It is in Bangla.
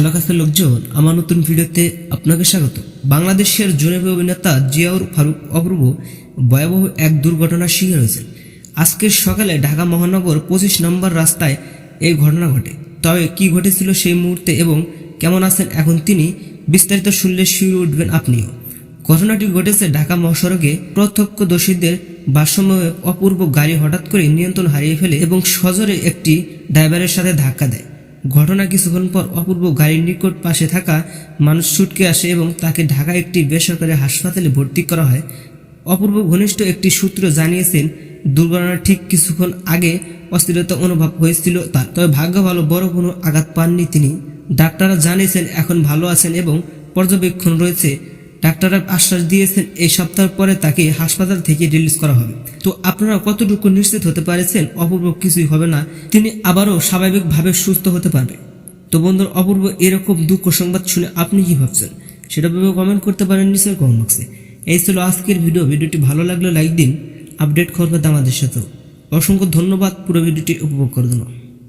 হ্যালো কাছের লোকজন আমার নতুন ভিডিওতে আপনাকে স্বাগত। বাংলাদেশের জনপ্রিয় অভিনেতা জিয়াউর ফারুক অপূর্ব ভয়াবহ এক দুর্ঘটনার শিকার হয়েছেন। আজকের সকালে ঢাকা মহানগর পঁচিশ নম্বর রাস্তায় এই ঘটনা ঘটে। তবে কি ঘটেছিল সেই মুহূর্তে এবং কেমন আছেন এখন তিনি, বিস্তারিত শুনলে শিউরে উঠবেন আপনিও। ঘটনাটি ঘটেছে ঢাকা মহাসড়কে। প্রত্যক্ষদর্শীদের ভারসাম্যে অপূর্ব গাড়ি হঠাৎ করে নিয়ন্ত্রণ হারিয়ে ফেলে এবং সজোরে একটি ড্রাইভারের সাথে ধাক্কা দেয়। ঘটনা কিছুক্ষণ পর অপূর্ব গাড়ির নিকট পাশে থাকা মানুষ ছুটকে আসে এবং তাকে ঢাকা একটি বেসরকারি হাসপাতালে ভর্তি করা হয়। অপূর্ব ঘনিষ্ঠ একটি সূত্র জানিয়েছেন, দুর্ঘটনার ঠিক কিছুক্ষণ আগে অস্থিরতা অনুভব হয়েছিল তার। তবে ভাগ্য ভালো বড় কোনো আঘাত পাননি তিনি। ডাক্তাররা জানিয়েছেন, এখন ভালো আছেন এবং পর্যবেক্ষণ রয়েছে। ডাক্তাররা আশ্বাস দিয়েছেন এই সপ্তাহ পরে তাকে হাসপাতাল থেকে রিলিজ করা হবে। তো আপনারা কতটুকু নিশ্চিত হতে পারেছেন, অপূর্ব কিছুই হবে না। তিনি আবারও স্বাভাবিকভাবে সুস্থ হতে পারবে। তো বন্ধুর, অপূর্ব এরকম দুঃখ সংবাদ শুনে আপনি কি ভাবছেন? সেটা ভেবে কমেন্ট করতে পারেন নিচের কমেন্ট বক্সে এই ছিল আজকের ভিডিও ভিডিওটি ভালো লাগলে লাইক দিন। আপডেট করবে আমাদের সাথেও। অসংখ্য ধন্যবাদ। পুরো ভিডিওটি উপভোগ করার জন্য।